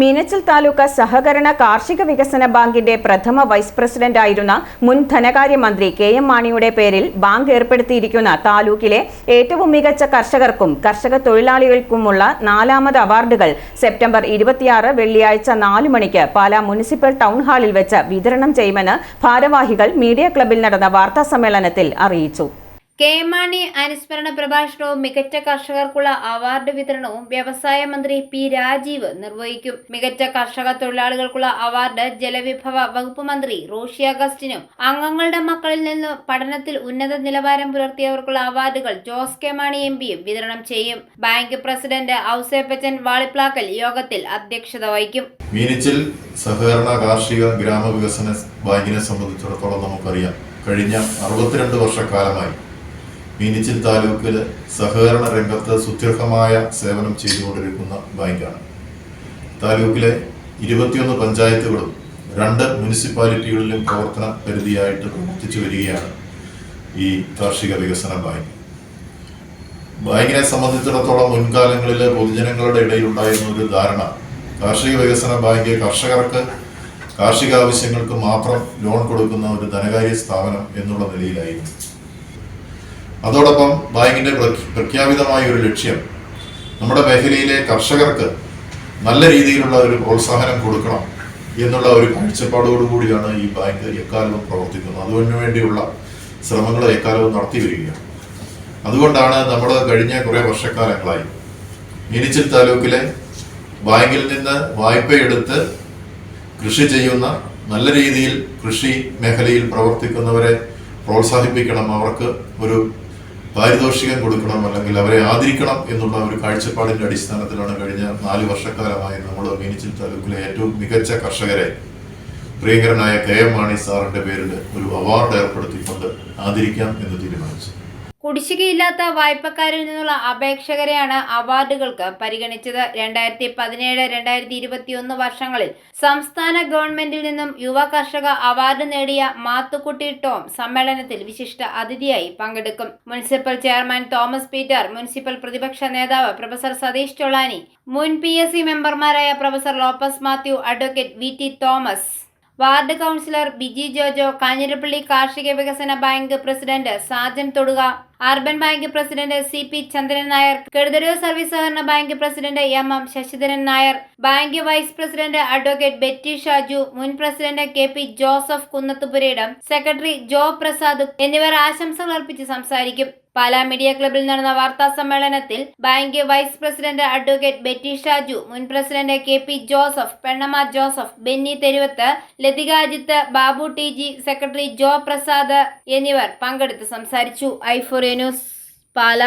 മീനച്ചിൽ താലൂക്ക് സഹകരണ കാർഷിക വികസന ബാങ്കിന്റെ പ്രഥമ വൈസ് പ്രസിഡന്റായിരുന്ന മുൻ ധനകാര്യമന്ത്രി കെ എം മാണിയുടെ പേരിൽ ബാങ്ക് ഏർപ്പെടുത്തിയിരിക്കുന്ന താലൂക്കിലെ ഏറ്റവും മികച്ച കർഷകർക്കും കർഷക തൊഴിലാളികൾക്കുമുള്ള നാലാമത് അവാർഡുകൾ സെപ്റ്റംബർ ഇരുപത്തിയാറ് വെള്ളിയാഴ്ച നാല് മണിക്ക് പാലാ മുനിസിപ്പൽ ടൗൺ ഹാളിൽ വെച്ച് വിതരണം ചെയ്യുമെന്ന് ഭാരവാഹികൾ മീഡിയ ക്ലബിൽ നടന്ന വാർത്താ സമ്മേളനത്തിൽ അറിയിച്ചു. കെ എം മാണി അനുസ്മരണ പ്രഭാഷണവും മികച്ച കർഷകർക്കുള്ള അവാർഡ് വിതരണവും വ്യവസായ മന്ത്രി പി രാജീവ് നിർവഹിക്കും. മികച്ച കർഷക തൊഴിലാളികൾക്കുള്ള അവാർഡ് ജലവിഭവ വകുപ്പ് മന്ത്രി റോഷി അഗസ്റ്റിനും അംഗങ്ങളുടെ മക്കളിൽ നിന്ന് പഠനത്തിൽ ഉന്നത നിലവാരം പുലർത്തിയവർക്കുള്ള അവാർഡുകൾ ജോസ് കെ മാണി എം പിയും വിതരണം ചെയ്യും. ബാങ്ക് പ്രസിഡന്റ് ഔസേപ്പച്ചൻ വാളിപ്ലാക്കൽ യോഗത്തിൽ അധ്യക്ഷത വഹിക്കും. മീനച്ചിൽ സഹകരണ കാർഷിക ഗ്രാമവികസന ബാങ്കിനെ സംബന്ധിച്ചിടത്തോളം നമുക്കറിയാം. കഴിഞ്ഞ അറുപത്തിരണ്ട് വർഷക്കാലമായി മീനച്ചിൽ താലൂക്കിൽ സഹകരണ രംഗത്ത് സുദീർഘമായ സേവനം ചെയ്തുകൊണ്ടിരിക്കുന്ന ബാങ്കാണ്. താലൂക്കിലെ ഇരുപത്തിയൊന്ന് പഞ്ചായത്തുകളും രണ്ട് മുനിസിപ്പാലിറ്റികളിലും പ്രവർത്തന പരിധിയായിട്ട് പ്രവർത്തിച്ചു വരികയാണ് ഈ കാർഷിക വികസന ബാങ്ക്. ബാങ്കിനെ സംബന്ധിച്ചിടത്തോളം മുൻകാലങ്ങളിൽ പൊതുജനങ്ങളുടെ ഇടയിൽ ഉണ്ടായിരുന്ന ഒരു ധാരണ കാർഷിക വികസന ബാങ്ക് കർഷകർക്ക് കാർഷിക ആവശ്യങ്ങൾക്ക് മാത്രം ലോൺ കൊടുക്കുന്ന ഒരു ധനകാര്യ സ്ഥാപനം എന്നുള്ള നിലയിലായിരുന്നു. അതോടൊപ്പം ബാങ്കിന്റെ പ്ര- പ്രഖ്യാപിതമായ ഒരു ലക്ഷ്യം നമ്മുടെ മേഖലയിലെ കർഷകർക്ക് നല്ല രീതിയിലുള്ള ഒരു പ്രോത്സാഹനം കൊടുക്കണം എന്നുള്ള ഒരു കാഴ്ചപ്പാടോടുകൂടിയാണ് ഈ ബാങ്ക് എക്കാലവും പ്രവർത്തിക്കുന്നത്. അതിനുവേണ്ടിയുള്ള ശ്രമങ്ങൾ എക്കാലവും നടത്തി വരികയാണ്. അതുകൊണ്ടാണ് നമ്മൾ കഴിഞ്ഞ കുറേ വർഷക്കാലങ്ങളായി മീനച്ചിൽ താലൂക്കിലെ ബാങ്കിൽ നിന്ന് വായ്പയെടുത്ത് കൃഷി ചെയ്യുന്ന നല്ല രീതിയിൽ കൃഷി മേഖലയിൽ പ്രവർത്തിക്കുന്നവരെ പ്രോത്സാഹിപ്പിക്കണം. അവർക്ക് ഒരു പാരിതോഷികം കൊടുക്കണം അല്ലെങ്കിൽ അവരെ ആദരിക്കണം എന്നുള്ള ഒരു കാഴ്ചപ്പാടിന്റെ അടിസ്ഥാനത്തിലാണ് കഴിഞ്ഞ നാല് വർഷക്കാലമായി നമ്മൾ മീനച്ചിൽ താലൂക്കിലെ ഏറ്റവും മികച്ച കർഷകരെ പ്രിയങ്കരനായ കെ എം മാണി സാറിന്റെ പേരിൽ ഒരു അവാർഡ് ഏർപ്പെടുത്തിക്കൊണ്ട് ആദരിക്കാം എന്ന് തീരുമാനിച്ചു. കുടിശ്ശികയില്ലാത്ത വായ്പക്കാരിൽ നിന്നുള്ള അപേക്ഷകരെയാണ് അവാർഡുകൾക്ക് പരിഗണിച്ചത്. രണ്ടായിരത്തി പതിനേഴ് രണ്ടായിരത്തി ഇരുപത്തിയൊന്ന് വർഷങ്ങളിൽ സംസ്ഥാന ഗവൺമെന്റിൽ നിന്നും യുവ കർഷക അവാർഡ് നേടിയ മാത്തുക്കുട്ടി ടോം സമ്മേളനത്തിൽ വിശിഷ്ട അതിഥിയായി പങ്കെടുക്കും. Municipal chairman Thomas Peter municipal പ്രതിപക്ഷ നേതാവ് പ്രൊഫസർ സതീഷ് ചൊളാനി മുൻ പി എസ് സി മെമ്പർമാരായ professor Lopez Mathew advocate V T Thomas ward councillor Biji Jojo Kanjirappally കാർഷിക വികസന bank president Sajan Thoduka urban bank president C P Chandran Nair Kedutharoor service സഹകരണ bank president M M Sasidharan Nair bank vice president advocate Betty Shaju മുൻ president K P Joseph Kunnathupurayidam secretary Jo Prasad എന്നിവർ ആശംസകൾ അർപ്പിച്ച് സംസാരിക്കും. Pala media ക്ലബിൽ നടന്ന വാർത്താ സമ്മേളനത്തിൽ bank vice president advocate Betty Shaju മുൻ president K P Joseph Pennamma Joseph Benny Theruvath Lathika Ajith Babu T G secretary Jo Prasad എന്നിവർ പങ്കെടുത്ത് സംസാരിച്ചു. ഐഫോറിയ ന്യൂസ് പാല.